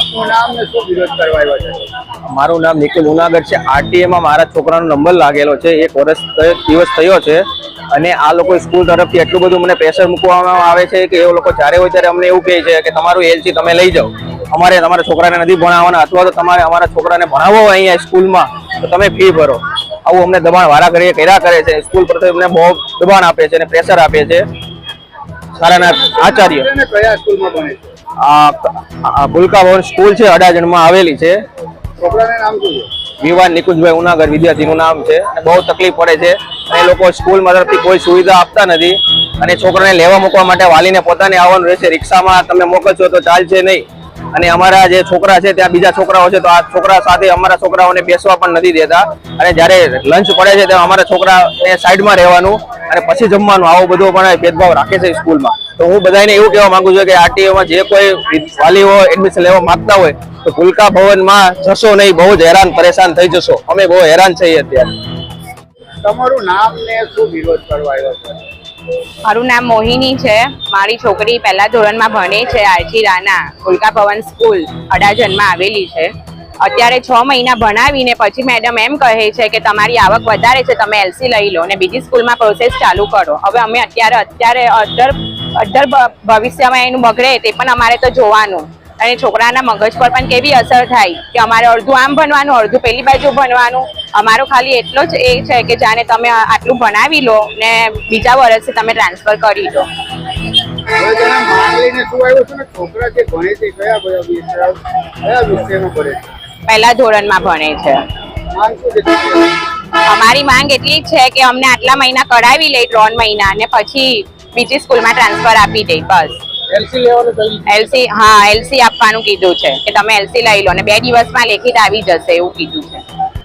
આપનું નામ ને શું વિરોધ કરવા છે? મારું નામ નિકુલ ઉનાગર છે. આરટીએમાં મારા છોકરાનો નંબર લાગેલો છે. એક વર્ષ દિવસ થયો છે અને આ લોકો સ્કૂલ તરફથી એટલું બધું મને પ્રેશર મૂકવામાં આવે છે કે એ લોકો જ્યારે હોય ત્યારે અમને એવું કહે છે કે તમારું એલસી તમે લઈ જાઓ. અમારે તમારા છોકરાને નથી ભણાવવાના અથવા તો તમારે અમારા છોકરાને ભણાવો અહીંયા સ્કૂલમાં તો તમે ફી ભરો. આવું અમને દબાણ વારા ઘડીએ કર્યા કરે છે. સ્કૂલ પ્રત્યે અમને બહુ દબાણ આપે છે અને પ્રેશર આપે છે. સારાના આચાર્ય. કયા સ્કૂલમાં ભણે છે? આ ભૂલકા ભવન સ્કૂલ છે અડાજણમાં આવેલી છે. વિવાન નિકુંજભાઈ ઉનાગર વિદ્યાર્થીનું નામ છે. અને બહુ તકલીફ પડે છે. અને એ લોકો સ્કૂલ તરફથી કોઈ સુવિધા આપતા નથી. અને છોકરાને લેવા મૂકવા માટે વાલીને પોતાને આવવાનું રહેશે. રિક્ષામાં તમે મોકલશો તો ચાલશે નહીં. અને અમારા જે છોકરા છે ત્યાં બીજા છોકરાઓ છે તો આ છોકરા સાથે અમારા છોકરાઓને બેસવા પણ નથી દેતા. અને જ્યારે લંચ પડે છે ત્યારે અમારા છોકરાને સાઈડમાં રહેવાનું અને પછી જમવાનું. આવો બધો પણ ભેદભાવ રાખે છે સ્કૂલમાં. તો હું બધાને એવું કહેવા માંગુ છું કે આરટીઓમાં જે કોઈ વાલીઓ એડમિશન લેવા માંગતા હોય તો ભૂલકા ભવનમાં જશો નહીં બહુ જ હેરાન પરેશાન થઈ જશો. અમે બહુ હેરાન છીએ અત્યારે. તમારું નામ ને શું વિરોધ કરવા આવ્યો છે? મારું નામ મોહિની છે. મારી છોકરી પહેલા ધોરણમાં ભણે છે આરજી રાના. ઉલ્કા ભવન સ્કૂલ અડાજનમાં આવેલી છે. અત્યારે છ મહિના ભણાવીને પછી મેડમ એમ કહે છે કે તમારી આવક વધારે છે તમે એલસી લઈ લો અને બીજી સ્કૂલમાં પ્રોસેસ ચાલુ કરો. હવે અમે અત્યારે અત્યારે અડધર ભ- ભવિષ્યમાં એનું બગડે તે પણ અમારે તો જોવાનું. અને છોકરાના મગજ પર પણ કેવી અસર થાય કે અમારે અડધું આમ ભણવાનું અડધું પેલી બાજુ ભણવાનું. અમારો ખાલી એટલો જ એ છે કે જાણે તમે આટલું ભણાવી લો ને બીજા વર્ષે તમે ટ્રાન્સફર કરી દો. છે પહેલા ધોરણમાં ભણે છે? અમારી માંગ એટલી જ છે કે અમને આટલા મહિના કઢાવી લે ત્રણ મહિના ને પછી બીજી સ્કૂલમાં ટ્રાન્સફર આપી દઈ બસ. એલસી એલસી હા એલસી આપવાનું કીધું છે કે તમે એલસી લઈ લો ને બે દિવસમાં લેખિત આવી જશે એવું કીધું છે.